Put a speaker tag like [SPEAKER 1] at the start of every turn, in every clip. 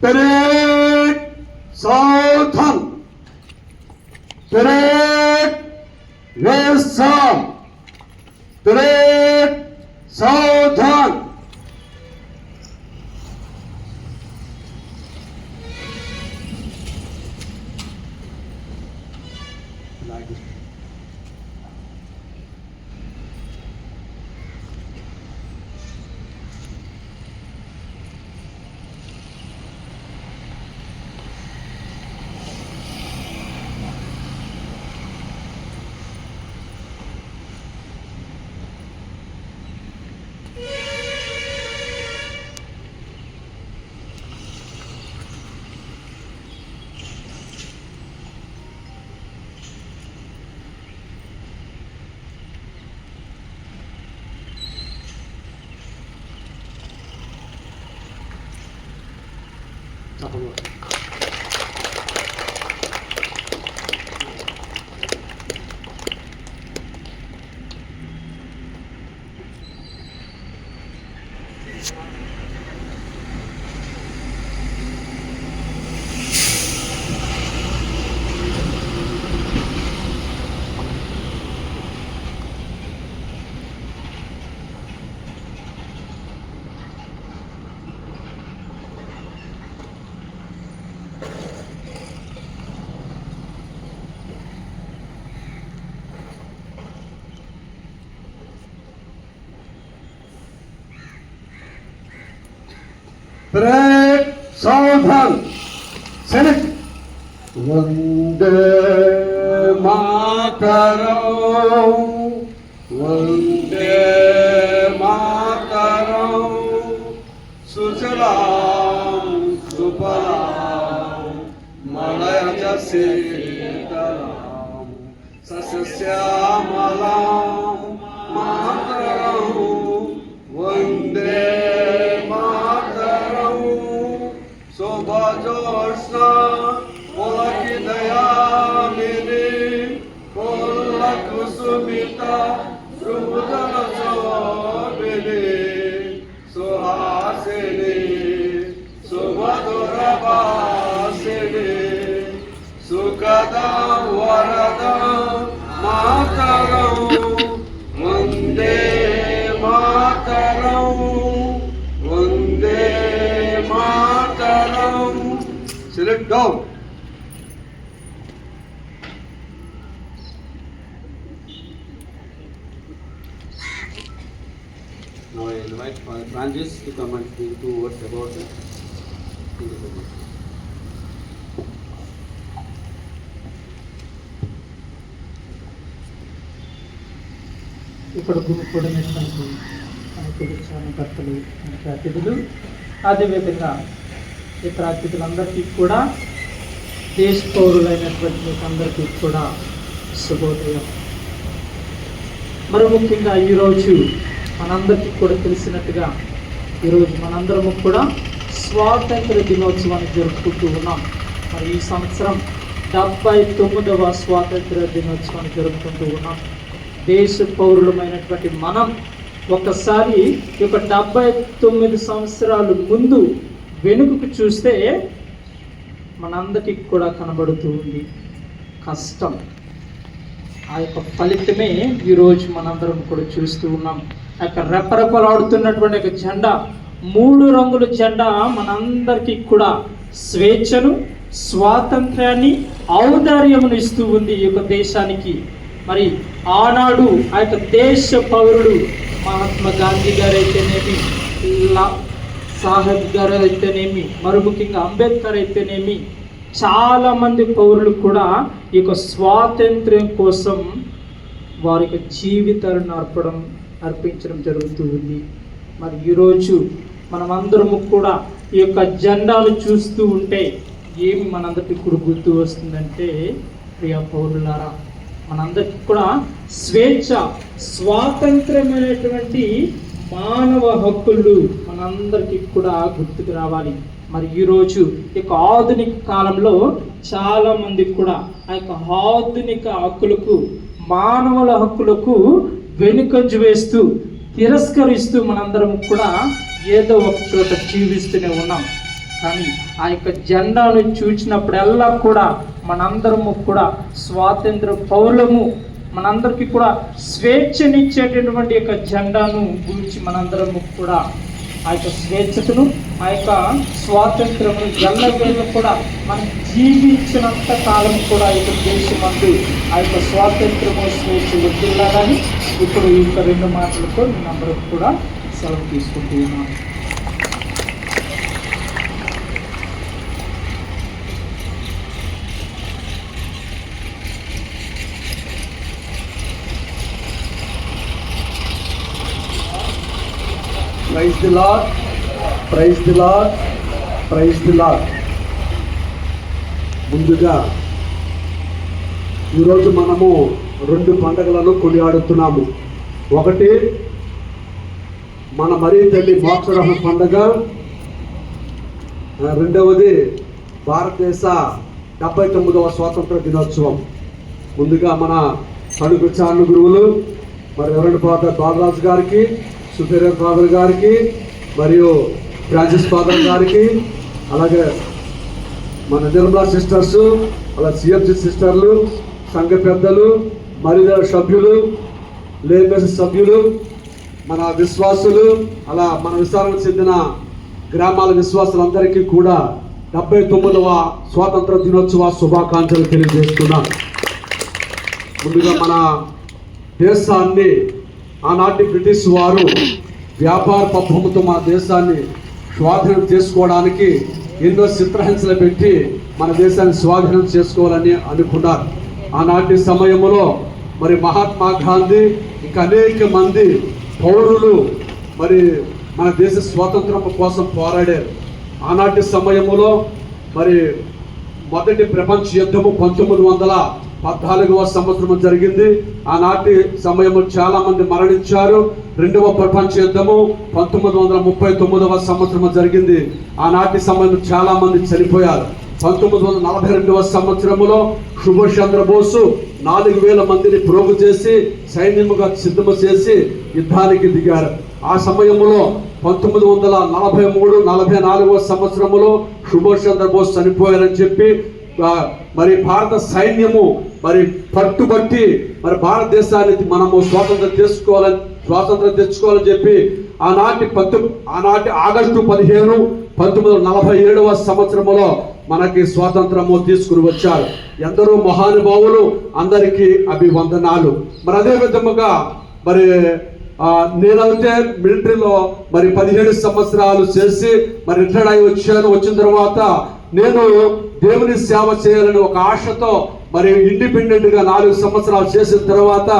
[SPEAKER 1] દરેક સાવધાન દરેક વેસામ દરેક rua. Thank Parade Southern. Senate. Vande Mataram. Vande Mataram. Sujalam Supalam. Malaya Sitaram. Sasyamalam Mataram. Vande وجوشنا ولك ديامني كلك سميتا ربنا صابني سحاسني سبدر باسني سكدا وردا ما ترى it down.
[SPEAKER 2] Now I invite Father Francis to come and speak two words about it. Thank you so much.
[SPEAKER 3] ఇక్కడ గుమికూడినటువంటి మనకి శ్రమకర్తలు మనకి అతిథులు అదేవిధంగా ఇతర అతిథులందరికీ కూడా దేశ పౌరులైనటువంటి మీకు అందరికీ కూడా శుభోదయం. మరి ముఖ్యంగా ఈరోజు మనందరికీ కూడా తెలిసినట్టుగా ఈరోజు మనందరము కూడా స్వాతంత్ర దినోత్సవాన్ని జరుపుకుంటూ ఉన్నాం. మరి ఈ సంవత్సరం డెబ్బై తొమ్మిదవ స్వాతంత్ర దినోత్సవాన్ని జరుపుకుంటూ ఉన్నాం. దేశ పౌరులమైనటువంటి మనం ఒకసారి ఒక డెబ్బై తొమ్మిది సంవత్సరాలు ముందు వెనుకకు చూస్తే మనందరికీ కూడా కనబడుతూ ఉంది కష్టం. ఆ యొక్క ఫలితమే ఈరోజు మనందరం కూడా చూస్తూ ఉన్నాం. ఆ యొక్క రెపరెపలాడుతున్నటువంటి యొక్క జెండా మూడు రంగుల జెండా మనందరికీ కూడా స్వేచ్ఛను స్వాతంత్ర్యాన్ని ఔదార్యమును ఇస్తూ ఉంది ఈ యొక్క దేశానికి. మరి ఆనాడు ఆ యొక్క దేశ పౌరుడు మహాత్మా గాంధీ గారు అయితేనేమి సాహెబ్ గారు అయితేనేమి మరి ముఖ్యంగా అంబేద్కర్ అయితేనేమి చాలామంది పౌరులు కూడా ఈ యొక్క స్వాతంత్ర్యం కోసం వారి యొక్క జీవితాలను అర్పడం అర్పించడం జరుగుతూ ఉంది. మరి ఈరోజు మనమందరము కూడా ఈ యొక్క జెండాలు చూస్తూ ఉంటే ఏమి మనందరికీ కూడా గుర్తు వస్తుందంటే ప్రియ పౌరులారా మనందరికీ కూడా స్వేచ్ఛ స్వాతంత్రమైనటువంటి మానవ హక్కులు మనందరికీ కూడా గుర్తుకు రావాలి. మరి ఈరోజు ఈ యొక్క ఆధునిక కాలంలో చాలా కూడా ఆ యొక్క ఆధునిక హక్కులకు మానవుల హక్కులకు వెనుకంజు వేస్తూ తిరస్కరిస్తూ మనందరం కూడా ఏదో ఒక చోట జీవిస్తూనే ఉన్నాం. కానీ ఆ యొక్క జెండాను చూసినప్పుడల్లా కూడా మనందరము కూడా స్వాతంత్ర పౌరులము మనందరికీ కూడా స్వేచ్ఛనిచ్చేటటువంటి యొక్క జెండాను గురించి మనందరం కూడా ఆ యొక్క స్వేచ్ఛతను ఆ యొక్క స్వాతంత్రము ఎల్లవేళ కూడా మనం జీవించినంత కాలం కూడా ఈ యొక్క దేశమందు ఆ యొక్క స్వాతంత్రము స్వేచ్ఛ వద్దులాగాని ఇప్పుడు ఈ యొక్క రెండు మాటలతో నేను అందరికి కూడా సెలవు తీసుకుంటున్నాను
[SPEAKER 1] praise the Lord praise the Lord praise the Lord ముందుగా ఈరోజు మనము రెండు పండుగలను కొనియాడుతున్నాము. ఒకటి మన మరీ తల్లి మోక్షరహ పండుగ. రెండవది భారతదేశ డెబ్బై తొమ్మిదవ స్వాతంత్ర దినోత్సవం. ముందుగా మన తణుకు చాను గురువులు మరి ఎవరెండు ఫాదర్ బాలరాజు గారికి సుపీరియర్ ఫాదర్ గారికి మరియు ఫ్రాన్సిస్ ఫాదర్ గారికి అలాగే మన నిర్మలా సిస్టర్స్ అలా సిఎంసి సిస్టర్లు సంఘ పెద్దలు మరియు సభ్యులు లేబర్ సభ్యులు మన విశ్వాసులు అలా మన విశ్వాసానికి చెందిన గ్రామాల విశ్వాసులందరికీ కూడా డెబ్బై తొమ్మిదవ స్వాతంత్ర దినోత్సవ శుభాకాంక్షలు తెలియజేస్తున్నాను. ముందుగా మన దేశాన్ని ఆనాటి బ్రిటిష్ వారు వ్యాపార పబ్బముతో మన దేశాన్ని స్వాధీనం చేసుకోవడానికి ఎన్నో చిత్రహింసలు పెట్టి మన దేశాన్ని స్వాధీనం చేసుకోవాలని అనుకున్నారు. ఆనాటి సమయంలో మరి మహాత్మా గాంధీ ఇంకా అనేక మంది పౌరులు మరి మన దేశ స్వాతంత్రం కోసం పోరాడారు. ఆనాటి సమయంలో మరి మొదటి ప్రపంచ యుద్ధము పంతొమ్మిది వందల పద్నాలుగవ సంవత్సరం జరిగింది. ఆనాటి సమయంలో చాలా మంది మరణించారు. రెండవ ప్రపంచ యుద్ధము పంతొమ్మిది వందల ముప్పై తొమ్మిదవ సంవత్సరం జరిగింది. ఆనాటి సమయంలో చాలా మంది చనిపోయారు. పంతొమ్మిది వందల నలభై రెండవ సంవత్సరంలో సుభాష్ చంద్రబోసు నాలుగు వేల మందిని ప్రోగు చేసి సైన్యముగా సిద్ధము చేసి యుద్ధానికి దిగారు. ఆ సమయంలో పంతొమ్మిది వందల నలభై మూడు నలభై నాలుగవ సంవత్సరంలో సుభాష్ చంద్రబోస్ చనిపోయారని చెప్పి మరి భారత సైన్యము మరి పట్టుబట్టి మరి భారతదేశానికి మనము స్వాతంత్రం తెచ్చుకోవాలని స్వాతంత్రం తెచ్చుకోవాలని చెప్పి ఆనాటి పద్దు ఆనాటి ఆగస్టు పదిహేను పంతొమ్మిది వందల నలభై ఏడవ సంవత్సరంలో మనకి స్వాతంత్రము తీసుకుని వచ్చారు. ఎందరో మహానుభావులు అందరికీ అభివందనాలు. మరి అదే విధముగా మరి నేనైతే మిలిటరీలో మరి పదిహేడు సంవత్సరాలు చేసి మరి రిటైర్డ్ అయి వచ్చాను. వచ్చిన తర్వాత నేను దేవుని సేవ చేయాలని ఒక ఆశతో మరి ఇండిపెండెంట్గా నాలుగు సంవత్సరాలు చేసిన తర్వాత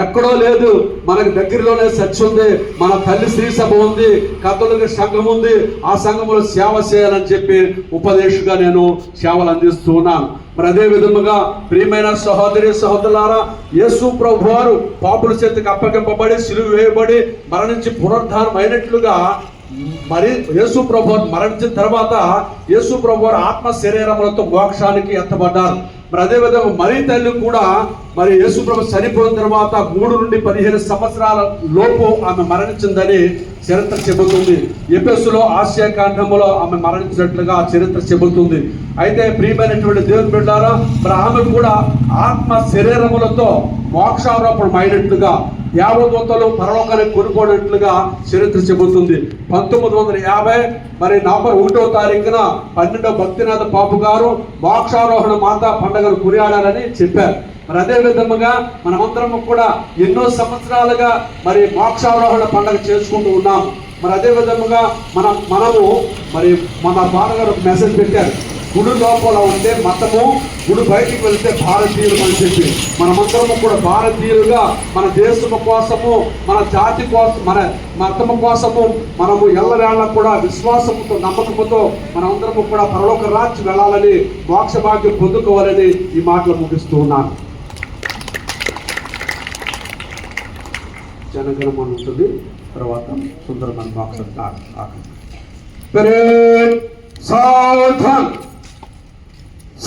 [SPEAKER 1] ఎక్కడో లేదు మనకు దగ్గరలోనే చర్చ్ ఉంది మన తల్లి స్త్రీ సభ ఉంది కథలుగా సంఘం ఉంది ఆ సంఘంలో సేవ చేయాలని చెప్పి ఉపదేశంగా నేను సేవలు అందిస్తూ ఉన్నాను. మరి అదే విధముగా ప్రియమైన సహోదరి సహోదరులారా యేసు ప్రభు వారు పాపుల చేతికి అప్పగింపబడి సిలువ వేయబడి మరణించి పునరుద్ధానం అయినట్లుగా మరి యేసు ప్రభు మరణించిన తర్వాత యేసు ప్రభు వారు ఆత్మ శరీరములతో మోక్షానికి ఎత్తబడ్డారు. మరి అదే మరీ మరి తల్లి కూడా మరి యేసుప్రభు చనిపోయిన తర్వాత మూడు నుండి పదిహేను సంవత్సరాల లోపు ఆమె మరణించిందని చరిత్ర చెబుతుంది. ఎపెస్సులో ఆసియా కాండంలో ఆమె మరణించినట్లుగా చరిత్ర చెబుతుంది. అయితే ప్రియమైనటువంటి దేవుని బిడ్డారా మరి ఆమె కూడా ఆత్మ శరీరములతో మోక్షారోపణం అయినట్లుగా దేవదూతలు పరలోకానికి కొనుక్కోనట్లుగా చరిత్ర చెబుతుంది. పంతొమ్మిది వందల యాభై మరి నవంబర్ ఒకటో తారీఖున పన్నెండో భక్తినాథ పాపు గారు మోక్షారోహణ మాతా పండుగను కొనియాడాలని చెప్పారు. మరి అదే విధముగా మనమందరం కూడా ఎన్నో సంవత్సరాలుగా మరి మోక్షారోహణ పండుగ చేసుకుంటూ ఉన్నాం మరి అదే విధముగా మనం మనము మరి మన బాధగారు ఒక మెసేజ్ పెట్టారు. గుడి లోపల ఉంటే మతము గుడి బయటికి వెళ్తే భారతీయులు అని చెప్పి. మనమందరము కూడా భారతీయులుగా మన దేశము కోసము మన జాతి కోసం మన మతము కోసము మనము ఎల్లవేళ కూడా విశ్వాసముతో నమ్మకముతో మనమందరము కూడా పరలోక రాజు వెళ్ళాలని మోక్ష భాగ్యం పొందుకోవాలని ఈ మాటలు ముగిస్తూ ఉన్నాను. జనగణమని ఉంటుంది. తర్వాత సుందరమన్ మోక్ష పరేడ్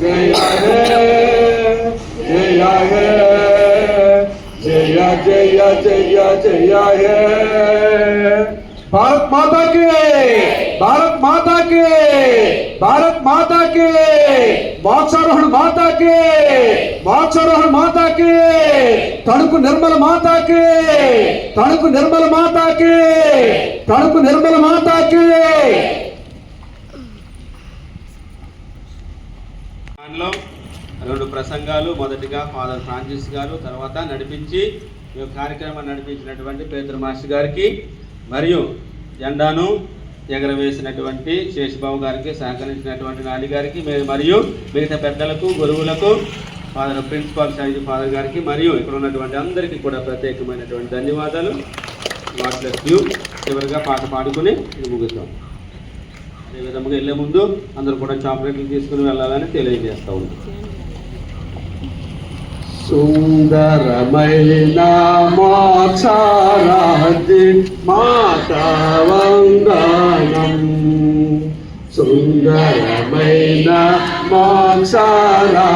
[SPEAKER 1] जय हे जय हे जय जय जय जय हे भारत माता के भारत माता के भारत माता के మోక్షారోహణ మాతా के మోక్షారోహణ మాతా के తణుకు నిర్మల మాతా के తణుకు నిర్మల మాతా के తణుకు నిర్మల మాతా
[SPEAKER 2] దానిలో రెండు ప్రసంగాలు మొదటిగా ఫాదర్ ఫ్రాన్సిస్ గారు తర్వాత నడిపించి ఈ కార్యక్రమం నడిపించినటువంటి పేదరు మాస్టర్ గారికి మరియు జెండాను ఎగరవేసినటువంటి శేషబాబు గారికి సహకరించినటువంటి నాని గారికి మరియు మిగతా పెద్దలకు గురువులకు ఫాదర్ ప్రిన్సిపాల్ సాయి ఫాదర్ గారికి మరియు ఇక్కడ ఉన్నటువంటి అందరికీ కూడా ప్రత్యేకమైనటువంటి ధన్యవాదాలు. God you. చివరిగా పాట పాడుకుని ఇది అదే వెళ్ళే ముందు అందరూ కూడా చాక్లెట్లు తీసుకుని వెళ్ళాలని తెలియజేస్తా ఉన్నాం.
[SPEAKER 1] సుందరమైన మోక్షారాజి మాతవందనం. సుందరమైన మోక్షారా